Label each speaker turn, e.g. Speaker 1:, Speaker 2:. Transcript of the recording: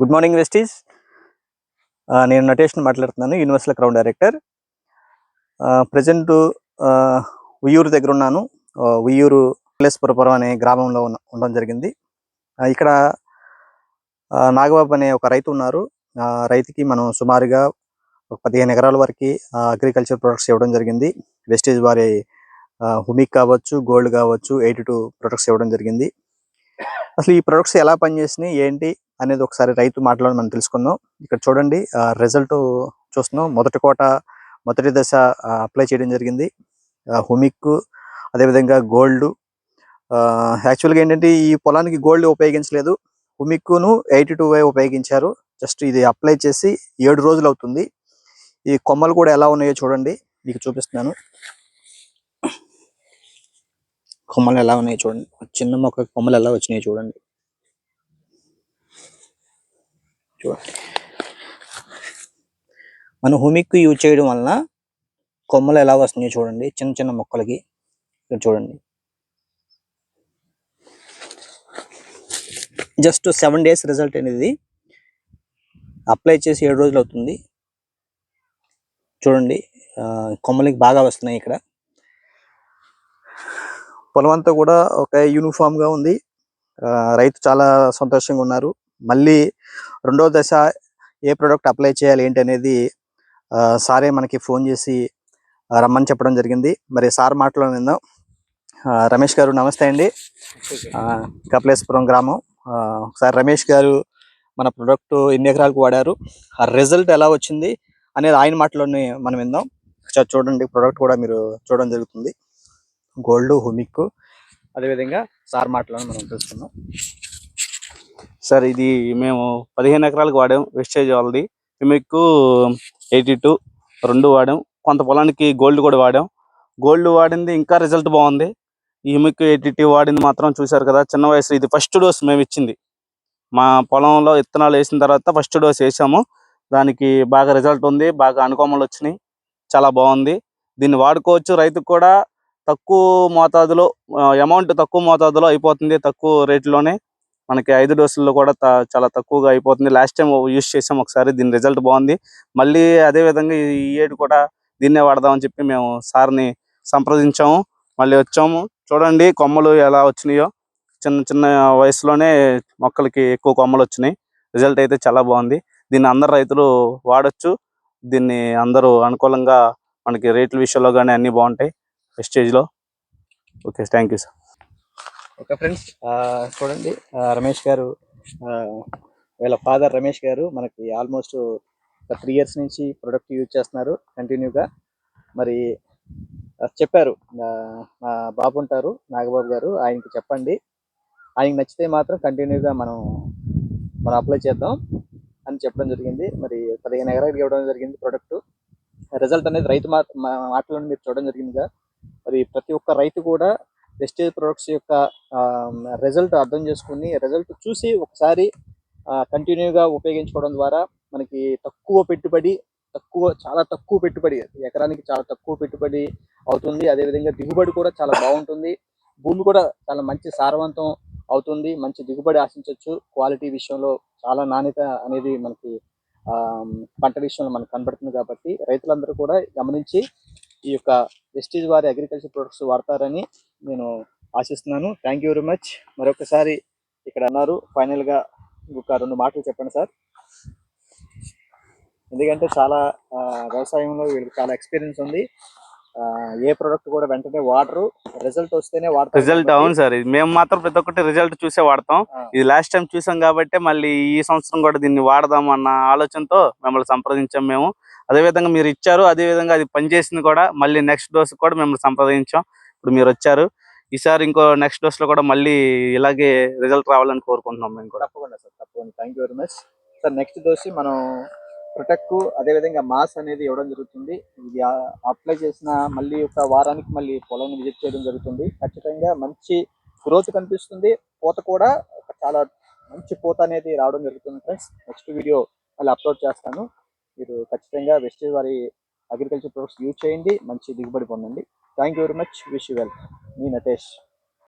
Speaker 1: Good morning వెస్టీస్. నేను నటేష్ని మాట్లాడుతున్నాను universal crown director. Present Uyyuru దగ్గర ఉన్నాను. ఉయ్యూరు కలేశ్వరపురం అనే గ్రామంలో ఉండడం జరిగింది. ఇక్కడ నాగబాబు అనే ఒక రైతు ఉన్నారు. ఆ రైతుకి మనం సుమారుగా ఒక పదిహేను ఎకరాల వరకు అగ్రికల్చర్ ప్రొడక్ట్స్ ఇవ్వడం జరిగింది. వెస్టేజ్ వారి హుమిక్ కావచ్చు గోల్డ్ కావచ్చు ఎయిటీ టూ ప్రొడక్ట్స్ ఇవ్వడం జరిగింది. అసలు ఈ ప్రొడక్ట్స్ ఎలా పనిచేసినాయి ఏంటి అనేది ఒకసారి రైతు మాటలో మనం తెలుసుకుందాం. ఇక్కడ చూడండి రిజల్ట్ చూస్తున్నాం. మొదటి కోట మొదటి దశ అప్లై చేయడం జరిగింది. హుమిక్ అదేవిధంగా గోల్డ్. యాక్చువల్గా ఏంటంటే ఈ పొలానికి గోల్డ్ ఉపయోగించలేదు. హుమిక్కును ఎయిటీ టూ వై ఉపయోగించారు. జస్ట్ ఇది అప్లై చేసి ఏడు రోజులు అవుతుంది. ఈ కొమ్మలు కూడా ఎలా ఉన్నాయో చూడండి. మీకు చూపిస్తున్నాను. కొమ్మలు ఎలా ఉన్నాయో చూడండి. చిన్న మొక్క కొమ్మలు ఎలా వచ్చినాయో చూడండి. చూడండి మనం హుమిక్ యూజ్ చేయడం వలన కొమ్మలు ఎలా వస్తున్నాయో చూడండి. చిన్న చిన్న మొక్కలకి ఇక్కడ చూడండి. జస్ట్ సెవెన్ డేస్ రిజల్ట్ అనేది అప్లై చేసి ఏడు రోజులు అవుతుంది. చూడండి. కొమ్మలకి బాగా వస్తున్నాయి ఇక్కడ. పొలం అంతా కూడా ఒక యూనిఫామ్గా ఉంది. రైతు చాలా సంతోషంగా ఉన్నారు. మళ్ళీ రెండో దశ ఏ ప్రోడక్ట్ అప్లై చేయాలి ఏంటి అనేది సారే మనకి ఫోన్ చేసి రమ్మని చెప్పడం జరిగింది. మరి సార్ మాటలో ఆ, రమేష్ గారు నమస్తే అండి. కపిలేశ్వరం గ్రామం. ఒకసారి రమేష్ గారు మన ప్రొడక్ట్ ఎన్ని ఎకరాలకు వాడారు ఆ రిజల్ట్ ఎలా వచ్చింది అనేది ఆయన మాటలోనే మనం విందాం. చూడండి ప్రొడక్ట్ కూడా మీరు చూడడం జరుగుతుంది. గోల్డ్ హుమిక్ అదేవిధంగా సార్ మాటలను మనం తెలుసుకుందాం.
Speaker 2: సార్ ఇది మేము పదిహేను ఎకరాలకు వాడాం వెస్టేజ్ వాళ్ళది. మీకు ఎయిటీ టూ రెండు వాడాం. కొంత పొలానికి గోల్డ్ కూడా వాడాం. గోల్డ్ వాడింది ఇంకా రిజల్ట్ బాగుంది. ఈ మీకు ఎయిటీ టూ వాడింది మాత్రం చూశారు కదా చిన్న వయసు ఇది ఫస్ట్ డోస్ మేము ఇచ్చింది. మా పొలంలో విత్తనాలు వేసిన తర్వాత ఫస్ట్ డోస్ వేసాము. దానికి బాగా రిజల్ట్ ఉంది బాగా అనుకోమలు వచ్చినాయి. చాలా బాగుంది. దీన్ని వాడుకోవచ్చు రైతుకు కూడా. తక్కువ మోతాదులో అమౌంట్ తక్కువ మోతాదులో అయిపోతుంది తక్కువ రేట్లోనే మనకి ఐదు డోసుల్లో కూడా త- చాలా తక్కువగా అయిపోతుంది. లాస్ట్ టైం యూస్ చేసాం ఒకసారి దీని రిజల్ట్ బాగుంది. మళ్ళీ అదే విధంగా ఈ ఏడు కూడా దీన్నే వాడదామని చెప్పి మేము సార్ని సంప్రదించాము. మళ్ళీ వచ్చాము. చూడండి కొమ్మలు ఎలా వచ్చినాయో. చిన్న చిన్న వయసులోనే మొక్కలకి ఎక్కువ కొమ్మలు వచ్చినాయి. రిజల్ట్ అయితే చాలా బాగుంది. దీన్ని అందరు రైతులు వాడొచ్చు. దీన్ని అందరూ అనుకూలంగా మనకి రేట్ల విషయంలో కానీ అన్నీ బాగుంటాయి. స్టేజ్లో. Okay thank you sir.
Speaker 1: Okay friends చూడండి రమేష్ గారు వీళ్ళ ఫాదర్ రమేష్ గారు మనకి ఆల్మోస్ట్ ఒక త్రీ ఇయర్స్ నుంచి ప్రొడక్ట్ యూజ్ చేస్తున్నారు కంటిన్యూగా. మరి చెప్పారు మా బాబు ఉంటారు నాగబాబు గారు ఆయనకి చెప్పండి. ఆయనకి నచ్చితే మాత్రం కంటిన్యూగా మనం మనం అప్లై చేద్దాం అని చెప్పడం జరిగింది. మరి పదిహేను ఎకరాలకు ఇవ్వడం జరిగింది ప్రొడక్ట్ రిజల్ట్ అనేది రైతు మా మాటలను మీరు చూడడం జరిగిందిగా. మరి ప్రతి ఒక్క రైతు కూడా వెస్టేజ్ ప్రొడక్ట్స్ యొక్క రిజల్ట్ అర్థం చేసుకుని రిజల్ట్ చూసి ఒకసారి కంటిన్యూగా ఉపయోగించుకోవడం ద్వారా మనకి తక్కువ పెట్టుబడి తక్కువ చాలా తక్కువ పెట్టుబడి ఎకరానికి చాలా తక్కువ పెట్టుబడి అవుతుంది. అదేవిధంగా దిగుబడి కూడా చాలా బాగుంటుంది. భూమి కూడా చాలా మంచి సారవంతం అవుతుంది. మంచి దిగుబడి ఆశించవచ్చు క్వాలిటీ విషయంలో చాలా నాణ్యత అనేది మనకి పంట విషయంలో మనకు కనబడుతుంది కాబట్టి రైతులందరూ కూడా గమనించి ఈ యొక్క వెస్టీజ్ వారి అగ్రికల్చర్ ప్రొడక్ట్స్ వాడతారని నేను ఆశిస్తున్నాను. థ్యాంక్ యూ వెరీ మచ్ మరొకసారి ఇక్కడ అన్నారు. ఫైనల్గా ఇంకొక రెండు మాటలు చెప్పండి సార్. ఎందుకంటే చాలా వ్యవసాయంలో వీళ్ళకి చాలా ఎక్స్పీరియన్స్ ఉంది. ఏ ప్రోడక్ట్ కూడా వెంటనే వాడరు. రిజల్ట్ వస్తేనే వాడతారు.
Speaker 2: రిజల్ట్ అవును సార్. ఇది మేము మాత్రం ప్రతి ఒక్కటి రిజల్ట్ చూసే వాడతాం. ఇది లాస్ట్ టైం చూసాం కాబట్టి మళ్ళీ ఈ సంవత్సరం కూడా దీన్ని వాడదాం అన్న ఆలోచనతో మిమ్మల్ని సంప్రదించాం మేము. అదే విధంగా మీరు ఇచ్చారు అదే విధంగా అది పనిచేసింది కూడా మళ్ళీ నెక్స్ట్ డోస్ కూడా మిమ్మల్ని సంప్రదించాం. ఇప్పుడు మీరు వచ్చారు. ఈసారి ఇంకో నెక్స్ట్ డోస్లో కూడా మళ్ళీ ఇలాగే రిజల్ట్ రావాలని కోరుకుంటున్నాం మేము కూడా.
Speaker 1: తప్పకుండా సార్ తప్పకుండా. Thank you very much sir next dose మనం ప్రొటెక్ట్ అదేవిధంగా మాస్ అనేది ఇవ్వడం జరుగుతుంది. ఇది అప్లై చేసిన మళ్ళీ ఒక వారానికి మళ్ళీ పొలాన్ని విజిట్ చేయడం జరుగుతుంది. ఖచ్చితంగా మంచి గ్రోత్ కనిపిస్తుంది. పూత కూడా చాలా మంచి పూత అనేది రావడం జరుగుతుంది ఫ్రెండ్స్ నెక్స్ట్ వీడియో మళ్ళీ అప్లోడ్ చేస్తాను. మీరు ఖచ్చితంగా వెస్టేజ్ వారి అగ్రికల్చర్ ప్రొడక్ట్స్ యూజ్ చేయండి. మంచి దిగుబడి పొందండి. Thank you very much wish you well me Natesh